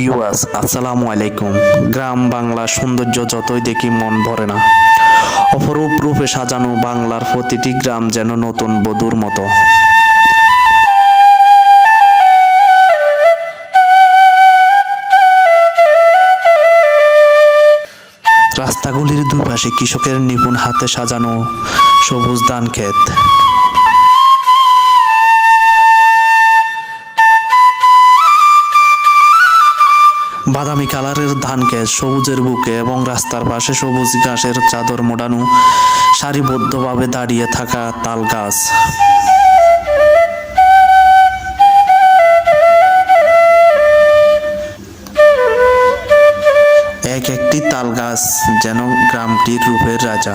Viewers, আসসালামু আলাইকুম। গ্রাম বাংলা সৌন্দর্য যতই দেখি মন ভরে না। অপরূপ রূপে সাজানো বাংলার প্রতিটি গ্রাম যেন নতুন বধূর মতো। রাস্তাগুলির দুই পাশে কৃষকের নিপুণ হাতে সাজানো সবুজ ধান ক্ষেত। বাদামি কালারের ধান ক্ষেত সবুজের বুকে এবং রাস্তার পাশে সবুজ ঘাসের চাদর মোড়ানো সারিবদ্ধভাবে দাঁড়িয়ে থাকা তাল গাছ। এক একটি তাল গাছ যেন গ্রামটির রূপের রাজা।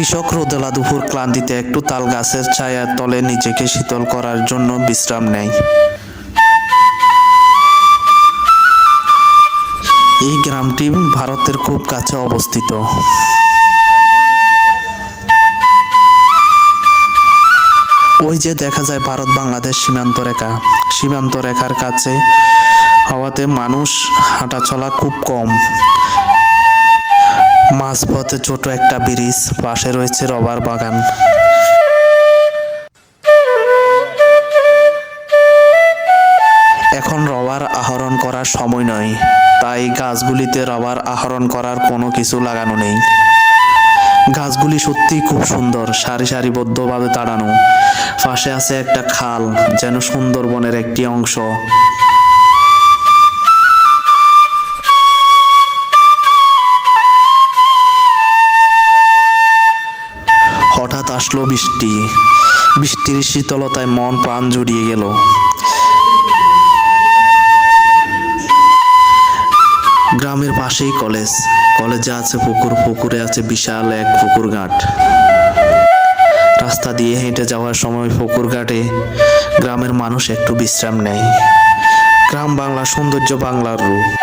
কৃষক রোদেলা দুপুর ক্লান্তিতে একটু তাল গাছের ছায়ার তলে নিজেকে শীতল করার জন্য বিশ্রাম নেয়। এই গ্রামটি ভারতের খুব কাছে অবস্থিত। ওই যে দেখা যায় ভারত বাংলাদেশ সীমান্ত রেখা। সীমান্ত রেখার কাছে হওয়াতে মানুষ হাঁটাচলা খুব কম। মাঝপথে ছোট একটা ব্রিজ, পাশে রয়েছে রবার বাগান। এখন রবার আহরণ করার সময় নয়, তাই গাছগুলিতে রবার আহরণ করার কোনো কিছু লাগানো নেই। গাছগুলি সত্যিই খুব সুন্দর সারি সারিবদ্ধভাবে দাঁড়ানো পাশে আছে একটা খাল, যেন সুন্দরবনের একটি অংশ। আসলো বৃষ্টি। বৃষ্টির শীতলতায় মন প্রাণ জুড়িয়ে গেল। গ্রামের পাশেই কলেজ। কলেজে আছে পুকুর, পুকুরে আছে বিশাল এক পুকুর ঘাট। রাস্তা দিয়ে হেঁটে যাওয়ার সময় পুকুর ঘাটে গ্রামের মানুষ একটু বিশ্রাম নেয়। গ্রাম বাংলা সৌন্দর্য বাংলার রূপ।